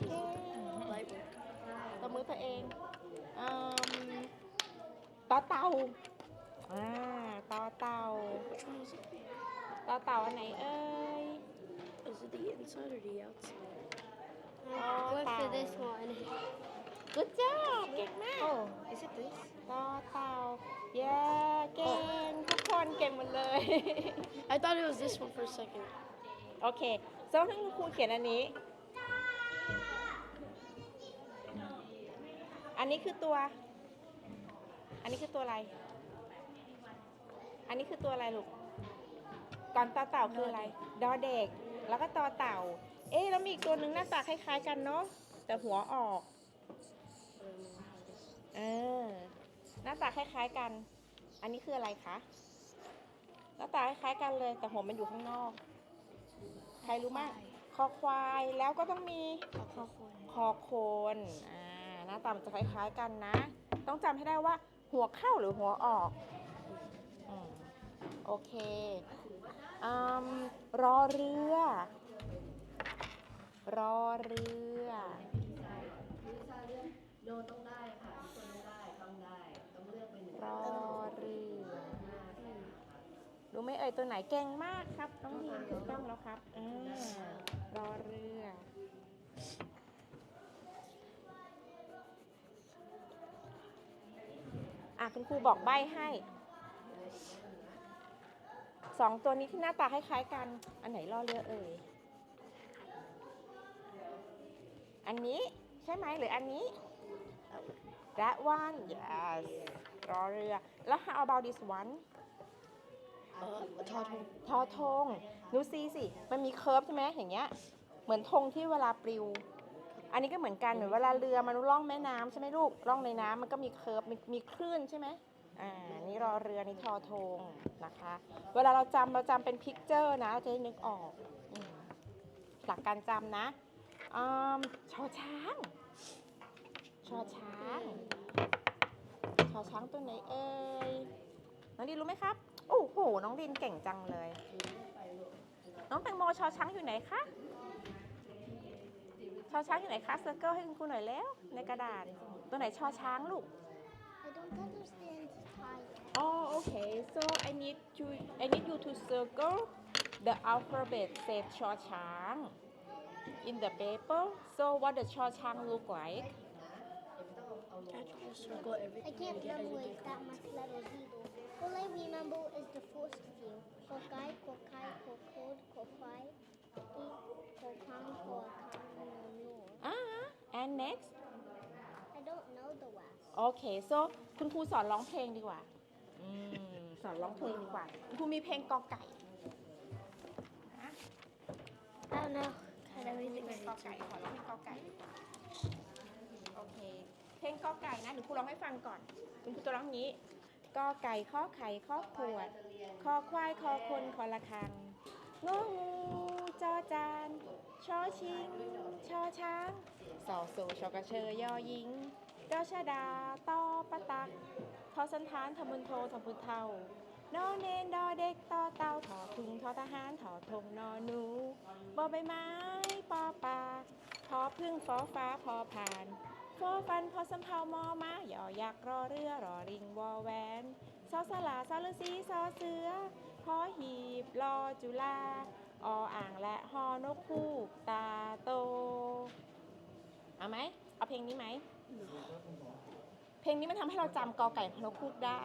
เก่ง Light work. ตบมือตัวเองอืมต่อเต่าอ่าต่อเต่า Which one was it? ต่อเต่าอันไหนเอ่ย Is it the inside or the outside? Oh, Went for wow. this one. good job เก่งมาก Oh, is it this? ต่อเต่าเย้เก่งทุกคนเก่งหมดเลย I thought it was this one for a second. โอเคโซ่ให้คุณครูเขียนอันนี้ อันนี้คือตัว อันนี้คือตัวอะไร อันนี้คือตัวอะไรลูก ก่อนต่อเต่าคืออะไร ดอเด็ก แล้วก็ต่อเต่า เอ๊ะแล้วมีอีกตัวหนึ่งหน้าตาคล้าย ๆ กันเนาะ แต่หัวออก เออ หน้าตาคล้าย ๆ กัน อันนี้คืออะไรคะ หน้าตาคล้ายๆกันเลย แต่หัวมันอยู่ข้างนอก ใครรู้มากคอควายแล้วก็ต้องมีคอโคนอ่าหน้า น้าตามันจะคล้ายๆกันนะ ต้องจำให้ได้ว่าหัวเข้าหรือหัวออกอโอเคอรอเรือ รอเรือโดนต้องได้ค่ะคนต้องได้ต้องได้ต้องเลือกเป็นรอเรือรู้ไหมเอ่ยตัวไหนเก่งมากครับน้องดีถูกต้องแล้วครับอรอเรือ อะคุณครูบอกใบ้ให้สองตัวนี้ที่หน้าตาคล้ายๆกัน อันไหนรอเรือเอ่ย อันนี้ใช่ไหมหรืออันนี้ that one yes รอเรือ แล้ว how about this one Uh, Todd. ทอธงนูซีสิ มันมีเคิร์ฟใช่ไหมอย่างเงี้ย เหมือนธงที่เวลาปลิว อันนี้ก็เหมือนกันเหมือนเวลาเรือมันล่องแม่น้ำใช่ไหมลูกล่องในน้ำมันก็มีเคิร์ฟมีมีคลื่นใช่ไหมอ่านี่รอเรือนี่ทอธงนะคะ เวลาเราจำเราจำเป็นพิกเจอร์นะเราจะได้นึกออกอืมหลักการจำนะอืมชอช้างชอช้างชอช้างตัวไหนเอ่ยน้องดินรู้ไหมครับ โอ้โหน้องดินเก่งจังเลย น้องแตงโมชอช้างอยู่ไหนคะ ชอช้างอยู่ไหนคะเซอร์เคิลให้คุณครูหน่อยแล้ว ในกระดาษ ตัวไหนชอช้างลูก I don't understand Thai. Oh okay so I need to I need you to circle the alphabet said ชอช้าง in the paper so what the ชอช้าง look like I just circle everything. I can't and get remember everything. like that much letters either. All I remember is the first few. Kokai, kokai, next I don't know the rest. โอเค so คุณครูสอนร้องเพลงดีกว่าอืมสอนร้องเพลงดีกว่า คุณครูมีเพลงกอไก่ I don't know. Kind of เพล everything. งกอไก่ขอร้องเพลงกอไก่ดีกว่าโอเค เพลงกอไก่นะเดี๋ยวครูร้องให้ฟังก่อน คุณครูจะร้องอย่างนี้กอไก่ข้อไข่ข้อขวดคอควายคอคนคอละคังงองู จอจานชอชิง ชอช้างสอโซชอกระเชยยอยิงกอชดาตอปะตักทอสันทานทมุนโททพุนเทานอเนนดอเด็กต่อเต่าถอทุงทอทหารถอทงนอหนูบอใบไม้ปอปลาพอพึ่งฟอฟ้าพอผ่านฟอฟันพอสำเภามอมาหยอยักษ์รอเรือรอริงวอแวนซอสลาซอฤาษีซอเสือพอหีบรอจุฬา ออ่างและฮอนกคู่ตาโต เอาไหม เอาเพลงนี้ไหม เพลงนี้มันทำให้เราจำกอไก่พนกคูกได้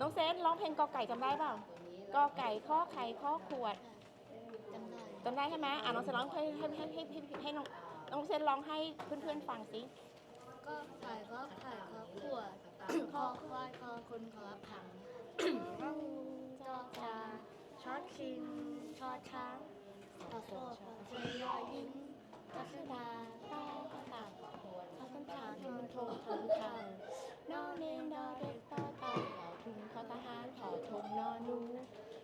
น้องเซนร้องเพลงกอไก่จำได้เปล่ากอไก่ข้อไข่ข้อขวดจำได้ใช่ไหมอะน้องเซนร้องให้ให้ให้ให้ให้ให้น้องน้องเซนร้องให้เพื่อนๆฟังสิ ก็ไข่ก็ไข่ก็ขวดคอควายคอคนคอผังจอจา ช็อตชิง ชอช้างต่อโซ่ต่อเยยอยิงกัสดาต้าก็ตับทอสันทานทมันโททนทางนอเนนดอเด็กต่อเต่า ถอทุงทอทหารถอทงนอนู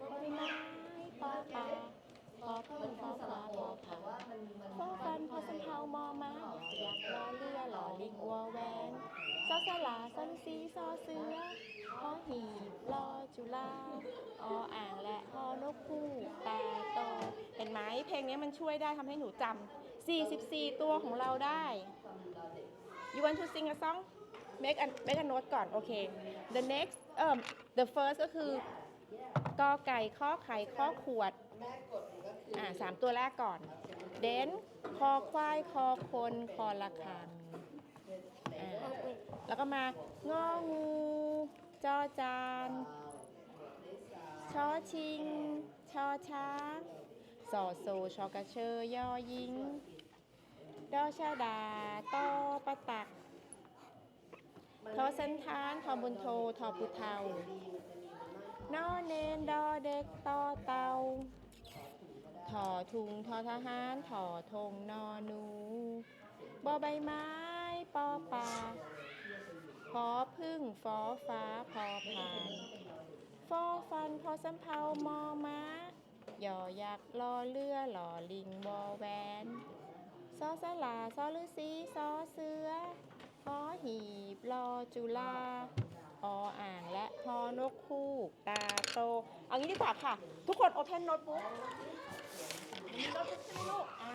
บอใบไม้ปอปลาพอพึ่งพอปลาพอผัง ฟอฟันพอสำเภามอม้าหยอยักษ์รอเรือหล่อลิงวัวแวนซอส ลาซอลซีซอเสือพอหีบรอจุฬาออ่างและฮอนกคู่ตาโตเห็นไหมเพลงนี้มันช่วยได้ทำให้หนูจำ44 ตัวของเราได้ you want to sing a song make a make a note ก่อน โอเค the next เอ่อ the first ก็คือกอไก่ข้อไข่ข้อขวดอ่าสามตัวแรกก่อน เดนคอควายคอคนคอละคัง อ่าแล้วก็มางองูจอจานชอชิง ชอช้างสอโซชอกระเชยยอยิง ดอชาดาตอปะตักทอสันทานทอบนโททอปุเทานอเนนดอเด็กตอเตาถอทุงทอทหารถอธงนอนู บอใบไม้ปอปลาพอพึ่งฟอฟ้าพอพานฟอฟันพอสำเภามอม้ายอยักษ์ลอเรือหล่อลิงบอแวนซอสลาซอฤาษีซอเสือหอหีบลอจุลาออ่างและฮอนกคู่ตาโต เอางี้ดีกว่าค่ะ ทุกคนโอเพนโน้ตบุ๊กมีโน้ตบุ๊กใช่ไหมลูกอ่า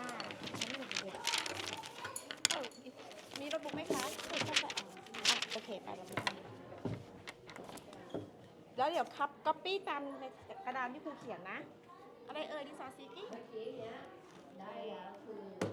มีโน้ตบุ๊กไหมคะอะโอเค ไปเราไปทำแล้วเดี๋ยวคับก๊อปปี้ตามในกระดานที่ครูเขียนนะ อะไรเอ่ยดิซอซีกี้ เมื่อกี้เนี้ยได้แล้วคือสดแล้วก็